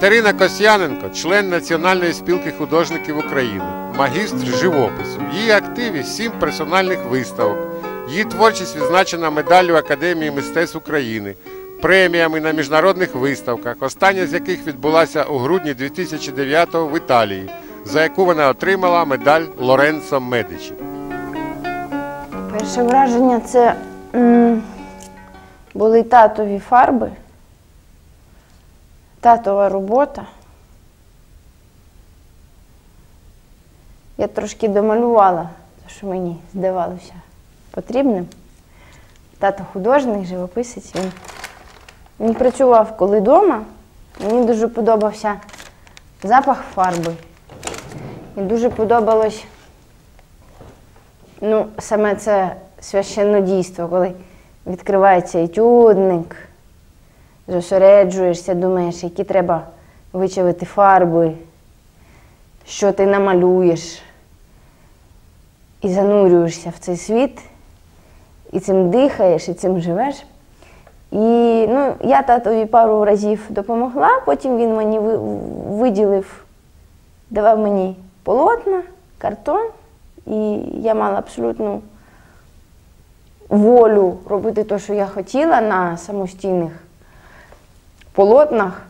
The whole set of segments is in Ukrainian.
Катерина Косяненко, член Національної спілки художників України, магістр живопису. В її активі сім персональних виставок. Її творчість відзначена медаллю Академії мистецтв України, преміями на міжнародних виставках, остання з яких відбулася у грудні 2009-го в Італії, за яку вона отримала медаль Лоренцо Медичі. Перше враження це були татові фарби, татова робота. Я трошки домалювала, те, що мені здавалося потрібним. Тато художник, живописець. Він, він працював коли вдома. Мені дуже подобався запах фарби. І дуже подобалось Ну, саме це священнодійство, коли відкривається етюдник, зосереджуєшся, думаєш, які треба вичавити фарби, що ти намалюєш, і занурюєшся в цей світ, і цим дихаєш, і цим живеш. І ну, я татові пару разів допомогла, потім він мені виділив, давав мені полотна, картон. І я мала абсолютну волю робити те, що я хотіла на самостійних полотнах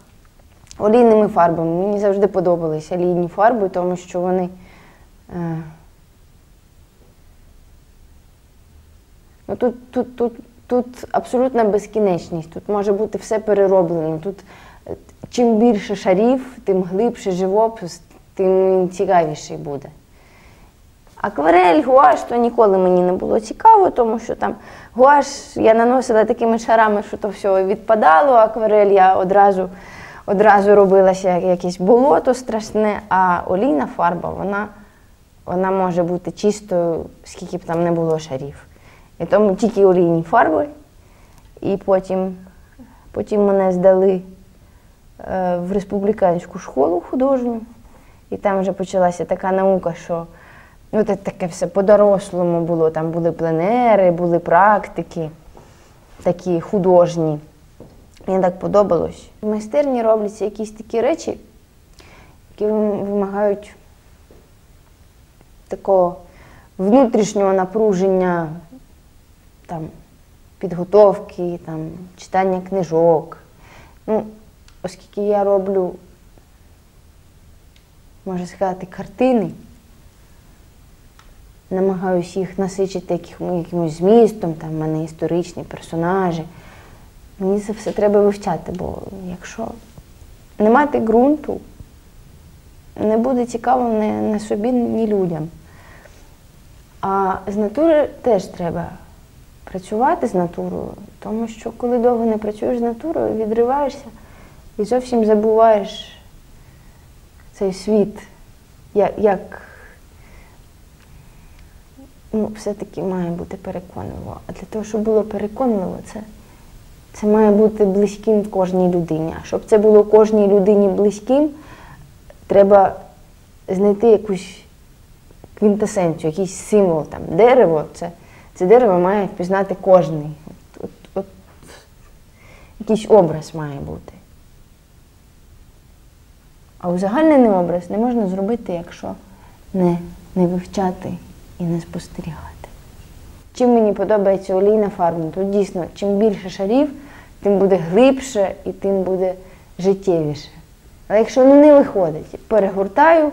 олійними фарбами. Мені завжди подобалися олійні фарби, тому що вони. Е, ну, тут, тут, тут, тут абсолютна безкінечність, тут може бути все перероблено. Тут е, чим більше шарів, тим глибше живопис, тим цікавіший буде. Акварель, гуаш, то ніколи мені не було цікаво, тому що там гуаш я наносила такими шарами, що то все відпадало. Акварель я одразу, одразу робилася як якесь болото страшне, а олійна фарба, вона, вона може бути чистою, скільки б там не було шарів. І тому тільки олійні фарби. І потім, потім мене здали е, в республіканську школу художню. І там вже почалася така наука, що ну, це таке все по-дорослому було. Там були пленери, були практики такі художні. Мені так подобалось. В майстерні робляться якісь такі речі, які вимагають такого внутрішнього напруження, там, підготовки, там, читання книжок. Ну, оскільки я роблю, можна сказати, картини, намагаюся їх насичити якимось змістом, там в мене історичні персонажі. Мені це все треба вивчати, бо якщо не мати ґрунту, не буде цікаво ні, ні собі, ні людям. А з натури теж треба працювати з натурою, тому що коли довго не працюєш з натурою, відриваєшся і зовсім забуваєш цей світ, як, як ну, все-таки має бути переконливо. А для того, щоб було переконливо, це, це має бути близьким кожній людині. А щоб це було кожній людині близьким, треба знайти якусь квінтесенцію, якийсь символ там. Дерево, це, це дерево має впізнати кожний. От, от, от, якийсь образ має бути. А узагальнений образ не можна зробити, якщо не, не вивчати і не спостерігати. Чим мені подобається олійна фарба, то дійсно, чим більше шарів, тим буде глибше і тим буде життєвіше. Але якщо ну, не виходить, перегортаю,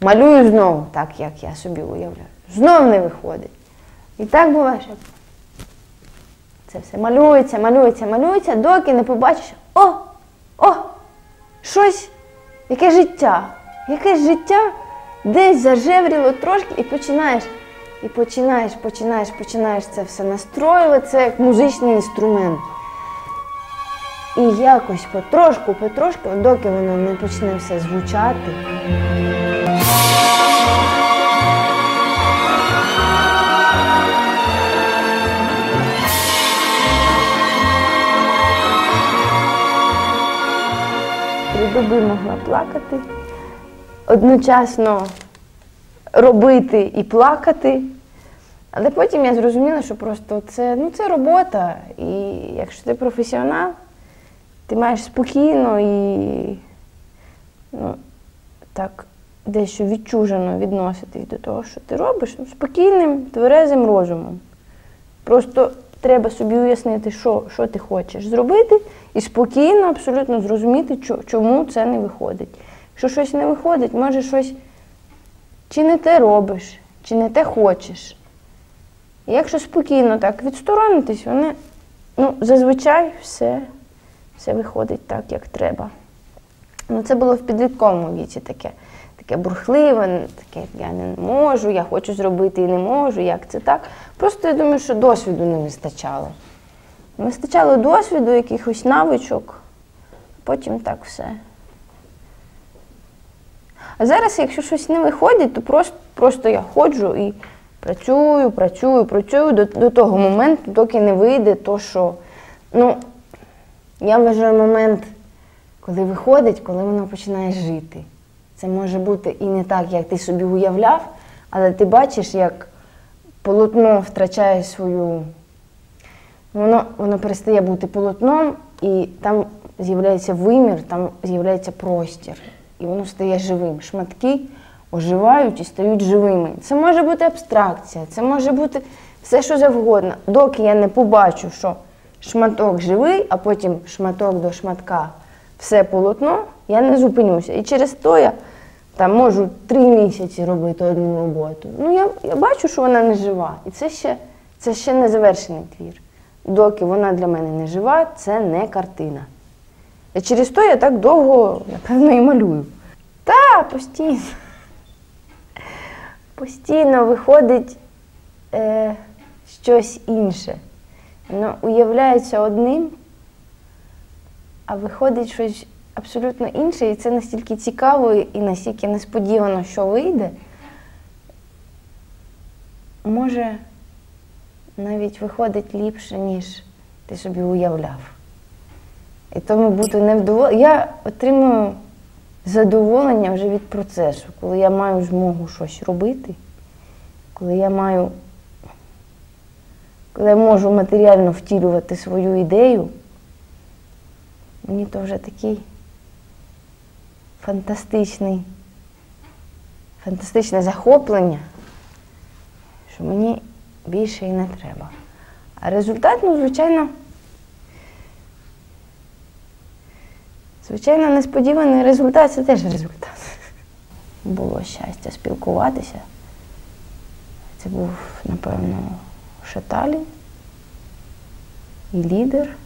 малюю знову, так як я собі уявляю. Знов не виходить. І так буває, що це все малюється, малюється, малюється, доки не побачиш, о, о, щось, яке життя, якесь життя десь зажевріло трошки і починаєш, і починаєш, починаєш, починаєш це все настроювати, це як музичний інструмент. І якось потрошку, потрошку, доки воно не почне все звучати. Три доби могла плакати, одночасно робити і плакати. Але потім я зрозуміла, що просто це, ну, це робота. І якщо ти професіонал, ти маєш спокійно і ну, так дещо відчужено відноситись до того, що ти робиш, ну, спокійним, тверезим розумом. Просто треба собі уяснити, що, що ти хочеш зробити, і спокійно, абсолютно зрозуміти, чому це не виходить. Якщо щось не виходить, може щось чи не те робиш, чи не те хочеш. І якщо спокійно так відсторонитись, вони, ну, зазвичай все, все виходить так, як треба. Ну, це було в підлітковому віці таке, таке бурхливе, таке я не можу, я хочу зробити і не можу, як це так. Просто я думаю, що досвіду не вистачало. Не вистачало досвіду, якихось навичок, потім так все. А зараз, якщо щось не виходить, то просто, просто я ходжу і працюю, працюю, працюю до, до того моменту, доки не вийде то, що. Ну, я вважаю момент, коли виходить, коли воно починає жити. Це може бути і не так, як ти собі уявляв, але ти бачиш, як полотно втрачає свою. Воно, воно перестає бути полотном, і там з'являється вимір, там з'являється простір. І воно стає живим. Шматки оживають і стають живими. Це може бути абстракція, це може бути все, що завгодно. Доки я не побачу, що шматок живий, а потім шматок до шматка все полотно, я не зупинюся. І через то я там можу три місяці робити одну роботу. Ну, я, я бачу, що вона не жива. І це ще, це ще не завершений твір. Доки вона для мене не жива, це не картина. І через то я так довго, напевно, і малюю. Та, постійно. Постійно виходить е, щось інше. Воно уявляється одним, а виходить щось абсолютно інше, і це настільки цікаво і настільки несподівано, що вийде. Може, навіть виходить ліпше, ніж ти собі уявляв. І тому бути невдоволена. Я отримую задоволення вже від процесу, коли я маю змогу щось робити, коли я маю, коли я можу матеріально втілювати свою ідею, мені то вже такий фантастичний, фантастичне захоплення, що мені більше і не треба. А результат, ну, звичайно, звичайно, несподіваний результат це теж результат. Було щастя спілкуватися. Це був, напевно, Шаталі, і лідер,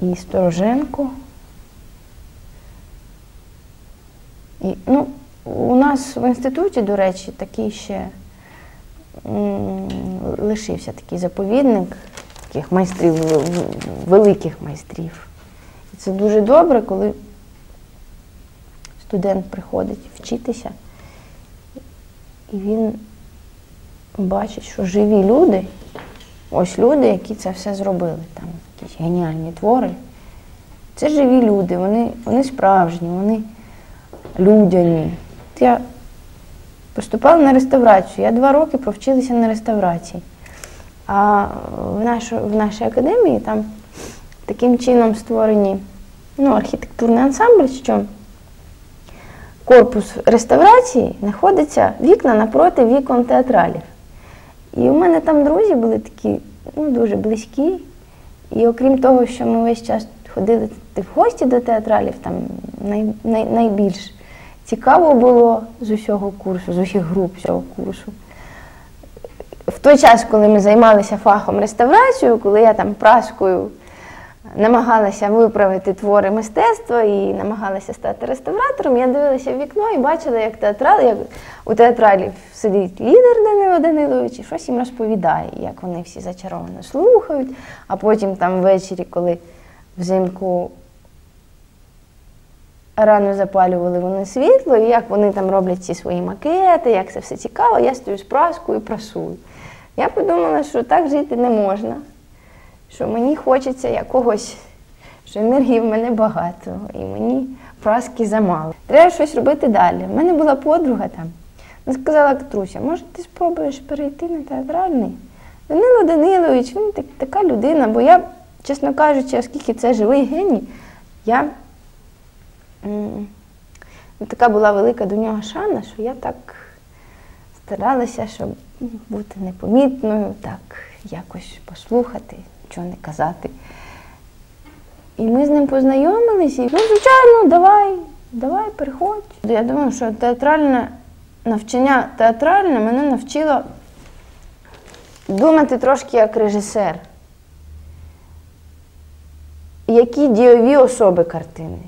і Стороженко. І, ну, у нас в інституті, до речі, такий ще лишився такий заповідник таких майстрів, великих майстрів. Це дуже добре, коли студент приходить вчитися, і він бачить, що живі люди, ось люди, які це все зробили, там якісь геніальні твори. Це живі люди, вони, вони справжні, вони людяні. Я поступала на реставрацію. Я два роки провчилася на реставрації. А в, нашу, в нашій академії там таким чином створені ну, архітектурний ансамбль, що корпус реставрації знаходиться вікна напроти вікон театралів. І у мене там друзі були такі ну, дуже близькі. І окрім того, що ми весь час ходили в гості до театралів, там най, най, найбільш цікаво було з усього курсу, з усіх груп цього курсу. В той час, коли ми займалися фахом реставрацією, коли я там праскою намагалася виправити твори мистецтва і намагалася стати реставратором, я дивилася в вікно і бачила, як театрал, як у театралів сидить лідер Данило Данилович і щось їм розповідає, як вони всі зачаровано слухають, а потім там ввечері, коли взимку рано запалювали вони світло, і як вони там роблять ці свої макети, як це все цікаво, я стою з праскою і прасую. Я подумала, що так жити не можна, що мені хочеться якогось, що енергії в мене багато, і мені праски замало. Треба щось робити далі. У мене була подруга там. Вона сказала Катруся, може ти спробуєш перейти на театральний? Данило Данилович, він так- така людина, бо я, чесно кажучи, оскільки це живий геній, я м, така була велика до нього шана, що я так старалася, щоб бути непомітною, так якось послухати, нічого не казати. І ми з ним познайомились, і ну, звичайно, давай, давай, приходь. Я думаю, що театральне навчання театральне мене навчило думати трошки як режисер. Які дієві особи картини?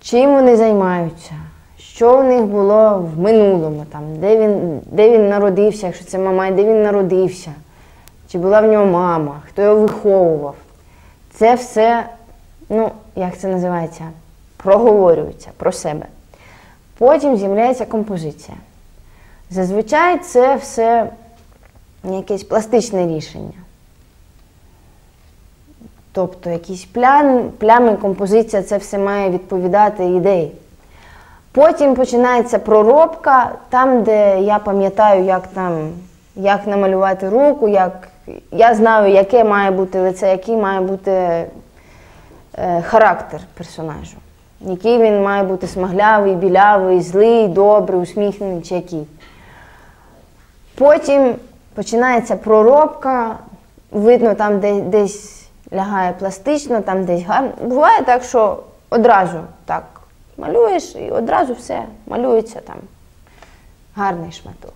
Чим вони займаються? Що в них було в минулому, там, де, він, де він народився, якщо це мама, де він народився, чи була в нього мама, хто його виховував. Це все, ну, як це називається, проговорюється про себе. Потім з'являється композиція. Зазвичай це все якесь пластичне рішення. Тобто якісь плям, плями, композиція, це все має відповідати ідеї. Потім починається проробка, там, де я пам'ятаю, як там, як намалювати руку, як, я знаю, яке має бути лице, який має бути е, характер персонажу. Який він має бути смаглявий, білявий, злий, добрий, усміхнений чи який. Потім починається проробка, видно, там де, десь лягає пластично, там десь гарно. Буває так, що одразу так малюєш і одразу все малюється там гарний шматок.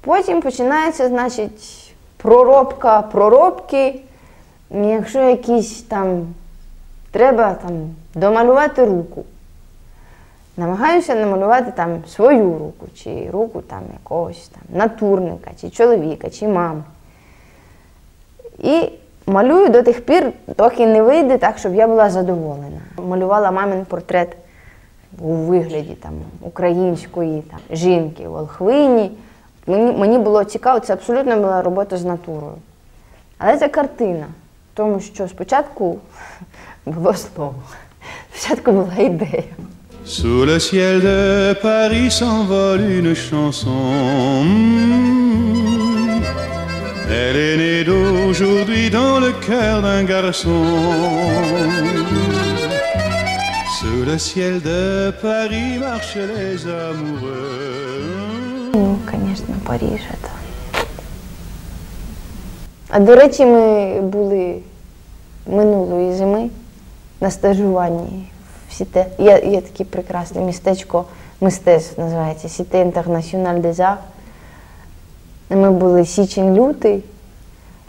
Потім починається, значить, проробка, проробки. Якщо якісь там треба там домалювати руку. Намагаюся намалювати там свою руку, чи руку там якогось там натурника, чи чоловіка, чи мами. І малюю до тих пір, доки не вийде так, щоб я була задоволена. Малювала мамин портрет у вигляді там, української там, жінки у Олхвині. Мені, мені було цікаво, це абсолютно була робота з натурою. Але це картина, тому що спочатку було слово, спочатку була ідея. Sous le ciel de Paris s'envole une chanson. Mm. Elle est née d'aujourd'hui dans le cœur d'un garçon. Sous le ciel de Paris marchent les amoureux. Ну, звісно, Паріж. це. А до речі, ми були минулої зими на стажуванні в Сіте. Є, є таке прекрасне містечко мистецтв, називається Сіте Інтернаціональ Arts. Ми були січень-лютий.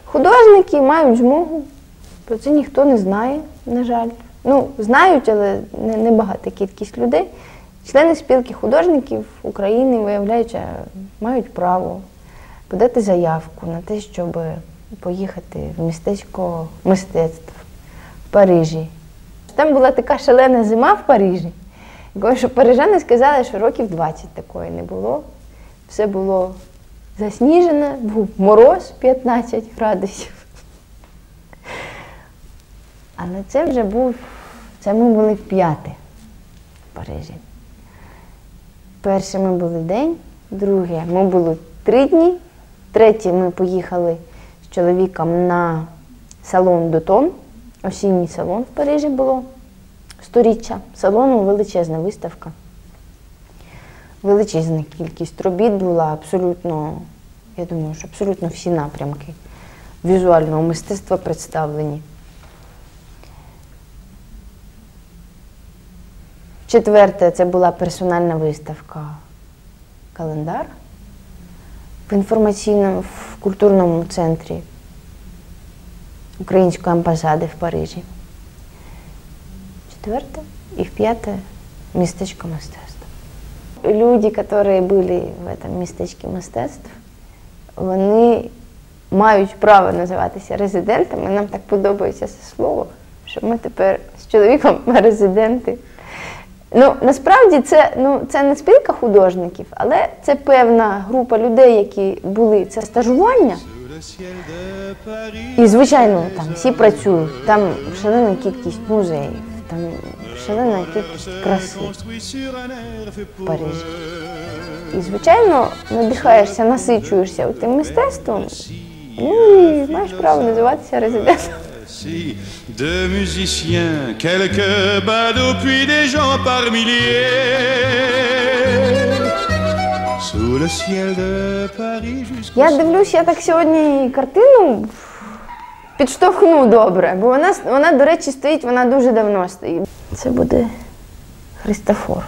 Художники мають змогу. Про це ніхто не знає, на жаль. Ну, знають, але не, не багата кількість людей. Члени спілки художників України, виявляючи, мають право подати заявку на те, щоб поїхати в містечко мистецтв в Парижі. Там була така шалена зима в Парижі. Що парижани сказали, що років 20 такої не було. Все було засніжене, був мороз 15 градусів. Але це вже був, це ми були в п'яте в Парижі. Перше ми були день, друге ми були три дні, третє ми поїхали з чоловіком на салон Дотон. Осінній салон в Парижі було сторіччя. Салону величезна виставка. Величезна кількість робіт була абсолютно, я думаю, що абсолютно всі напрямки візуального мистецтва представлені. Четверте, це була персональна виставка Календар в інформаційному в культурному центрі Української амбасади в Парижі. Четверте і п'яте містечко мистецтва. Люди, які були в цьому містечку мистецтв, вони мають право називатися резидентами. Нам так подобається це слово, що ми тепер з чоловіком резиденти. Ну, насправді це, ну, це не спілка художників, але це певна група людей, які були це стажування. І, звичайно, там всі працюють, там шалена кількість музеїв, там шалена кількість краси. construit sur un air fait pour Париж. І, звичайно, надихаєшся, насичуєшся тим мистецтвом. Ну і маєш право називатися резидентом. Si, de musiciens, quelques badauds, puis des gens par milliers. Sous le ciel de Paris Я дивлюсь, я так сьогодні картину підштовхну добре, бо вона, вона, до речі, стоїть, вона дуже давно стоїть. Це буде Христофор.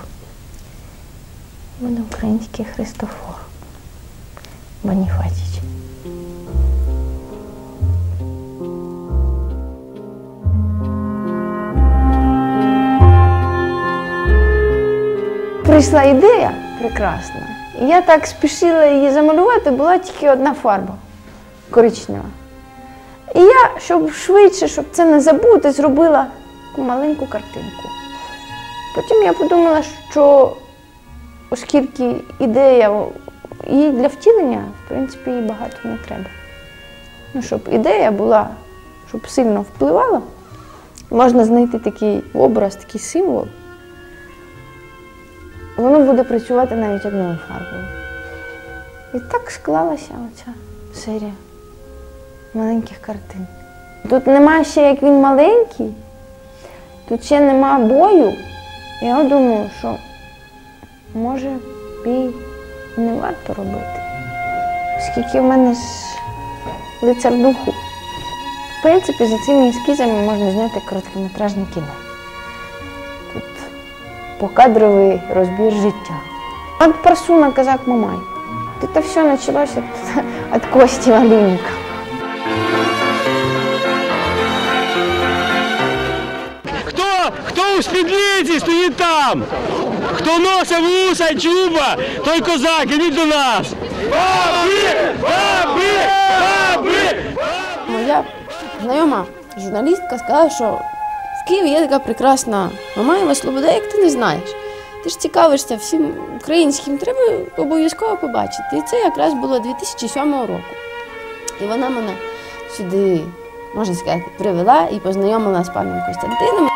Буде український Христофор. Боніфатіч. Прийшла ідея прекрасна. Я так спішила її замалювати, була тільки одна фарба коричнева. І я, щоб швидше, щоб це не забути, зробила таку маленьку картинку. Потім я подумала, що оскільки ідея їй для втілення, в принципі, їй багато не треба. Ну, щоб ідея була, щоб сильно впливала, можна знайти такий образ, такий символ. Воно буде працювати навіть одною фарбою. І так склалася оця серія маленьких картин. Тут нема ще, як він маленький, тут ще нема бою. Я думаю, що може бій не варто робити. Оскільки в мене ж лицар духу. В принципі, за цими ескізами можна зняти короткометражне кіно. Тут покадровий розбір життя. От Парсуна казак Мамай. Это все началось от, от Кости Малинника. Хто, хто у спідниці стоїть там? Хто носить вуса, чуба, той козак, ідіть до нас. Баби! Баби! Баби! Моя знайома журналістка сказала, що в Києві є така прекрасна Мамаєва Слобода, як ти не знаєш. Ти ж цікавишся всім українським, треба обов'язково побачити. І це якраз було 2007 року. І вона мене сюди, можна сказати, привела і познайомила з паном Костянтином.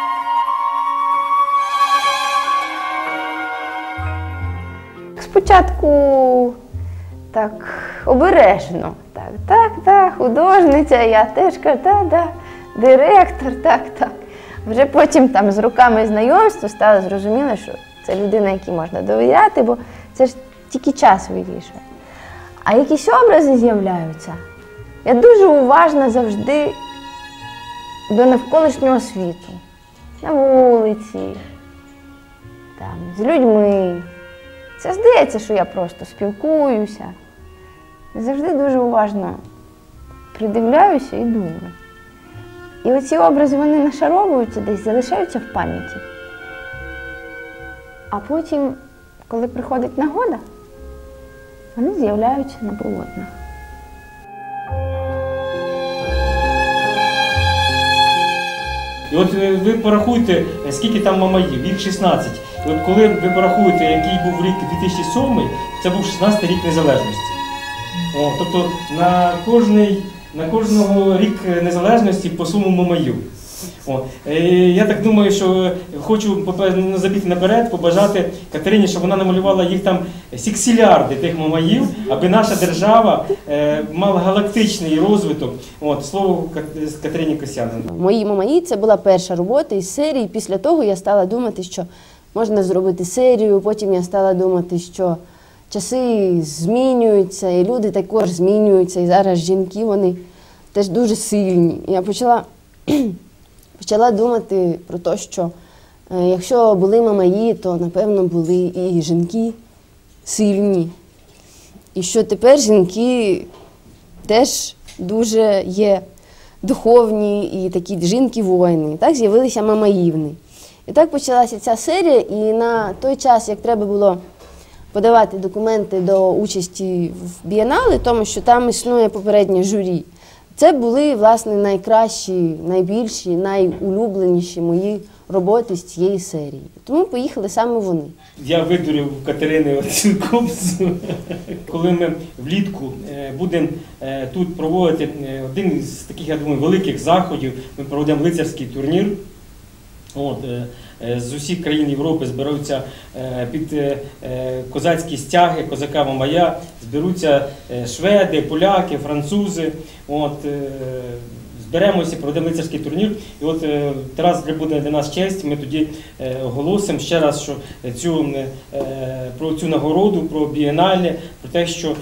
Спочатку так обережно. Так, так, так, художниця, я теж кажу, так, так, директор, так, так. Вже потім там з руками знайомства стало зрозуміло, що це людина, якій можна довіряти, бо це ж тільки час вирішує. А якісь образи з'являються. Я дуже уважна завжди до навколишнього світу. На вулиці, там, з людьми. Це здається, що я просто спілкуюся. Завжди дуже уважно придивляюся і думаю. І оці образи вони нашаровуються десь, залишаються в пам'яті. А потім, коли приходить нагода, вони з'являються на полотнах. І от е, ви порахуйте, е, скільки там мамаїв, їх 16. І от коли ви порахуєте, який був рік 2007, це був 16 рік незалежності. О, тобто на кожний, на кожного рік незалежності по суму мамаїв. О, е, я так думаю, що хочу попе- наперед, побажати Катерині, щоб вона намалювала їх там сіксілярди тих мамаїв, аби наша держава е, мала галактичний розвиток. От, слово Кат- Катерині Косяниной. Мої мамаї це була перша робота із серії. Після того я стала думати, що можна зробити серію. Потім я стала думати, що часи змінюються, і люди також змінюються. І зараз жінки вони теж дуже сильні. Я почала, почала думати про те, що е, якщо були мамаї, то напевно були і жінки сильні. І що тепер жінки теж дуже є духовні і такі жінки-воїни. Так з'явилися мамаївни. І так почалася ця серія, і на той час, як треба було подавати документи до участі в бієнале, тому що там існує попереднє журі. Це були власне найкращі, найбільші, найулюбленіші мої роботи з цієї серії. Тому поїхали саме вони. Я видурив Катерини копсу. Коли ми влітку е, будемо е, тут проводити е, один з таких, я думаю, великих заходів, ми проведемо лицарський турнір. От, з усіх країн Європи зберуться е, під е, е, козацькі стяги, козака Мамая, зберуться е, шведи, поляки, французи. От, е, зберемося, проведемо лицарський турнір. І от е, Тарас буде для нас честь. Ми тоді е, оголосимо ще раз, що цю е, про цю нагороду, про бієнале, про те, що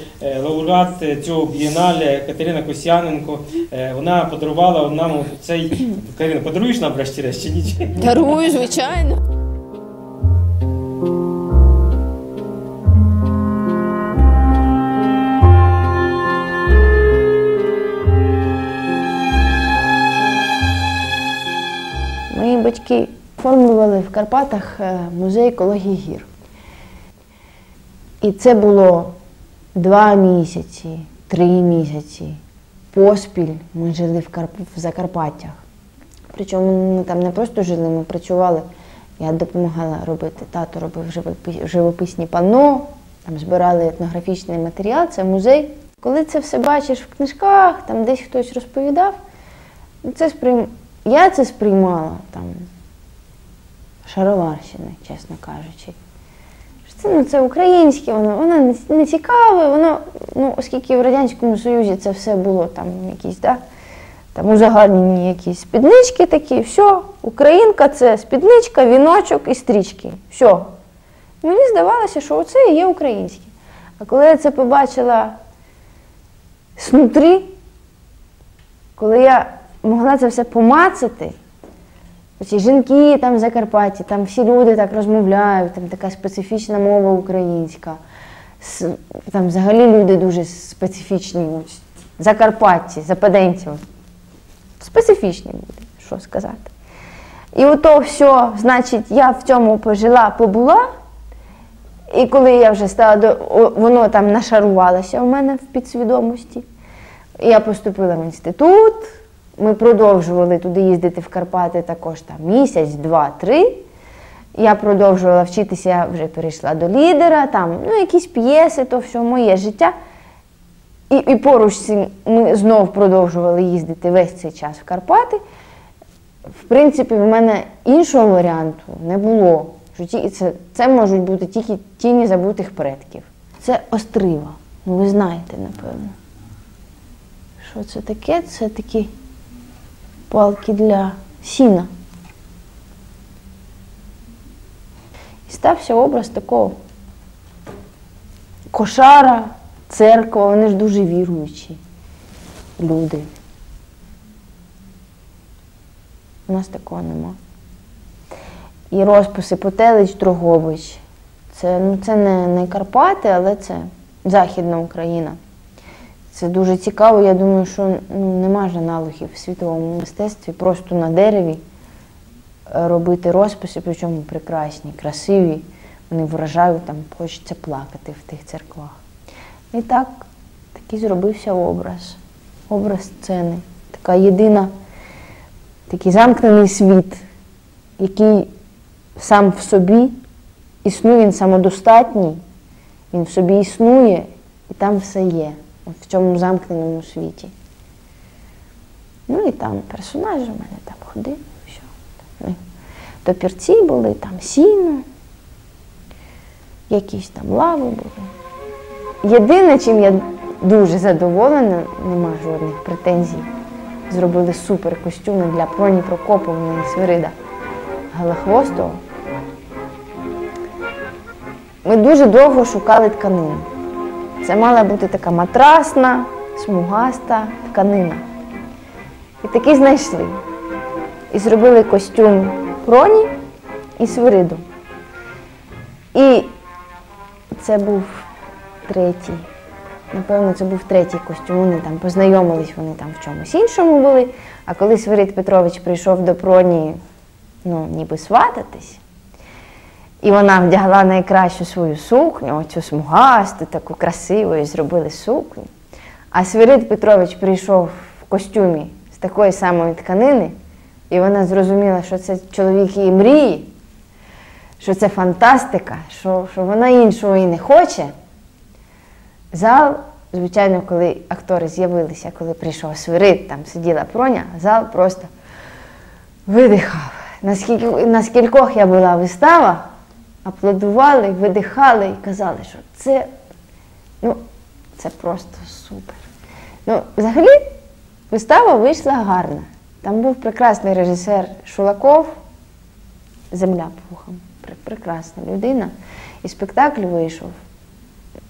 лауреат цього бієнале Катерина Косяненко, вона подарувала нам цей Катерина, подаруєш нам врешті-решт чи ні? Дарую, звичайно. Батьки оформлювали в Карпатах е, музей екології гір. І це було два місяці, три місяці. Поспіль ми жили в, Карп... в Закарпаттях. Причому ми там не просто жили, ми працювали. Я допомагала робити, тато робив живописні панно, там збирали етнографічний матеріал, це музей. Коли це все бачиш в книжках, там десь хтось розповідав, це сприйм... я це сприймала там шароварщини, чесно кажучи. Це, ну, це українське, воно, воно не, цікаве, воно, ну, оскільки в Радянському Союзі це все було там якісь, да, там узагальнені якісь спіднички такі, все, українка це спідничка, віночок і стрічки. Все. Мені здавалося, що оце і є українське. А коли я це побачила снутрі, коли я могла це все помацати, Оці жінки там в Закарпатті, там всі люди так розмовляють, там така специфічна мова українська. Там взагалі люди дуже специфічні. Ось, Закарпатці, западенці. Специфічні люди, що сказати. І ото все, значить, я в цьому пожила, побула. І коли я вже стала воно там нашарувалося у мене в підсвідомості. Я поступила в інститут, ми продовжували туди їздити в Карпати також там місяць, два, три. Я продовжувала вчитися, я вже перейшла до лідера, там, ну, якісь п'єси, то все моє життя. І, і поруч цим ми знов продовжували їздити весь цей час в Карпати. В принципі, в мене іншого варіанту не було. Що ті- це, це можуть бути тільки тіні забутих предків. Це острива. Ну, ви знаєте, напевно. Що це таке? Це такі палки для сіна. І стався образ такого кошара, церква, вони ж дуже віруючі люди. У нас такого нема. І розписи Потелич, Дрогобич. Це, ну, це не, не Карпати, але це Західна Україна. Це дуже цікаво. Я думаю, що ну, нема аналогів в світовому мистецтві. Просто на дереві е, робити розписи, причому прекрасні, красиві. Вони вражають, там хочеться плакати в тих церквах. І так, такий зробився образ. Образ сцени. Така єдина, такий замкнений світ, який сам в собі існує, він самодостатній, він в собі існує, і там все є, в цьому замкненому світі. Ну і там персонажі в мене там ходили, все. Ну, Топірці були, там сіно, якісь там лави були. Єдине, чим я дуже задоволена, нема жодних претензій. Зробили супер костюми для Проні Прокоповни і Свирида Галахвостого. Ми дуже довго шукали тканину. Це мала бути така матрасна, смугаста тканина. І таки знайшли. І зробили костюм Проні і Свириду. І це був третій. Напевно, це був третій костюм. Вони там познайомились, вони там в чомусь іншому були. А коли Свирид Петрович прийшов до Проні, ну, ніби свататись, і вона вдягла найкращу свою сукню, оцю смугасту, таку красиву, і зробили сукню. А Свирид Петрович прийшов в костюмі з такої самої тканини, і вона зрозуміла, що це чоловік її мрії, що це фантастика, що, що вона іншого і не хоче. Зал, звичайно, коли актори з'явилися, коли прийшов Свирид, там сиділа проня, зал просто видихав. Наскільки, на скількох я була вистава, аплодували, видихали і казали, що це, ну, це просто супер. Ну, взагалі, Вистава вийшла гарна. Там був прекрасний режисер Шулаков, Земля пухом. Прекрасна людина. І спектакль вийшов.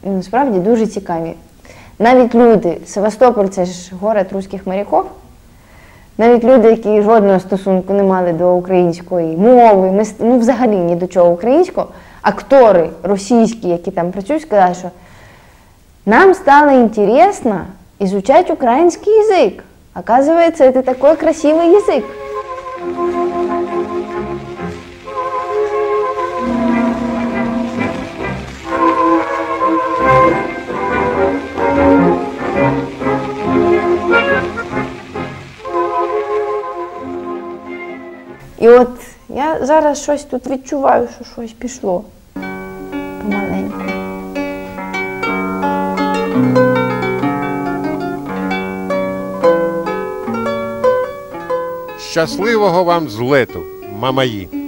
І насправді дуже цікаві. Навіть люди, Севастополь це ж город руських моряків, навіть люди, які жодного стосунку не мали до української мови, мис- ну взагалі ні до чого українського, актори російські, які там працюють, сказали, що нам стало интересно изучать украинский язык. Оказывается, это такой красивый язык. Зараз щось тут відчуваю, що щось пішло помаленьку. Щасливого вам злету, мамаї!